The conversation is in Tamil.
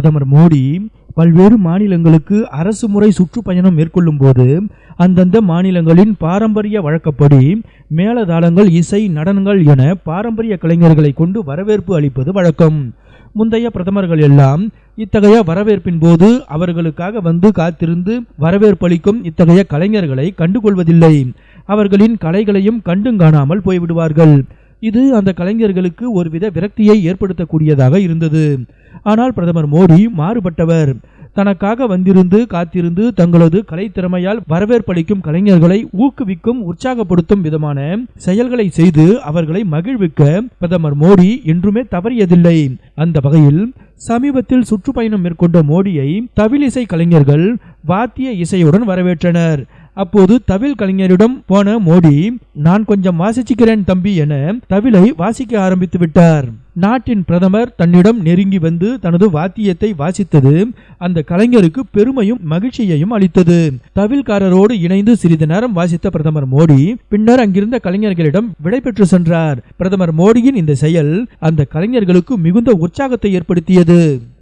பிரதமர் மோடி பல்வேறு மாநிலங்களுக்கு அரசு முறை சுற்றுப்பயணம் மேற்கொள்ளும் போது அந்தந்த மாநிலங்களின் பாரம்பரிய வழக்கப்படி மேளதாளங்கள் இசை நடனங்கள் என பாரம்பரிய கலைஞர்களை கொண்டு வரவேற்பு அளிப்பது வழக்கம். முந்தைய பிரதமர்கள் எல்லாம் இத்தகைய வரவேற்பின் போது அவர்களுக்காக வந்து காத்திருந்து வரவேற்பளிக்கும் இத்தகைய கலைஞர்களை கண்டுகொள்வதில்லை. அவர்களின் கலைகளையும் கண்டும் காணாமல் போய்விடுவார்கள். இது அந்த கலைஞர்களுக்கு ஒருவித விரக்தியை ஏற்படுத்தக்கூடியதாக இருந்தது. ஆனால் பிரதமர் மோடி மாறுபட்டவர். தனக்காக வந்திருந்து காத்திருந்து தங்களது கலைத்திறமையால் வரவேற்பளிக்கும் கலைஞர்களை ஊக்குவிக்கும் உற்சாகப்படுத்தும் விதமான செயல்களை செய்து அவர்களை மகிழ்விக்க பிரதமர் மோடி என்றுமே தவறியதில்லை. அந்த வகையில் சமீபத்தில் சுற்றுப்பயணம் மேற்கொண்ட மோடியை தவிலிசை கலைஞர்கள் வாத்திய இசையுடன் வரவேற்றனர். அப்போது தவில் கலைஞரிடம் போன மோடி நான் கொஞ்சம் வாசிச்சுக்கிறேன் தம்பி என தவிலை வாசிக்க ஆரம்பித்து விட்டார். நாட்டின் பிரதமர் தன்னிடம் நெருங்கி வந்து தனது வாத்தியத்தை வாசித்தது. அந்த கலைஞருக்கு பெருமையும் மகிழ்ச்சியையும் அளித்தது. தவில்காரரோடு இணைந்து சிறிது நேரம் வாசித்த பிரதமர் மோடி பின்னர் அங்கிருந்த கலைஞர்களிடம் விடைபெற்று சென்றார். பிரதமர் மோடியின் இந்த செயல் அந்த கலைஞர்களுக்கு மிகுந்த உற்சாகத்தை ஏற்படுத்தியது.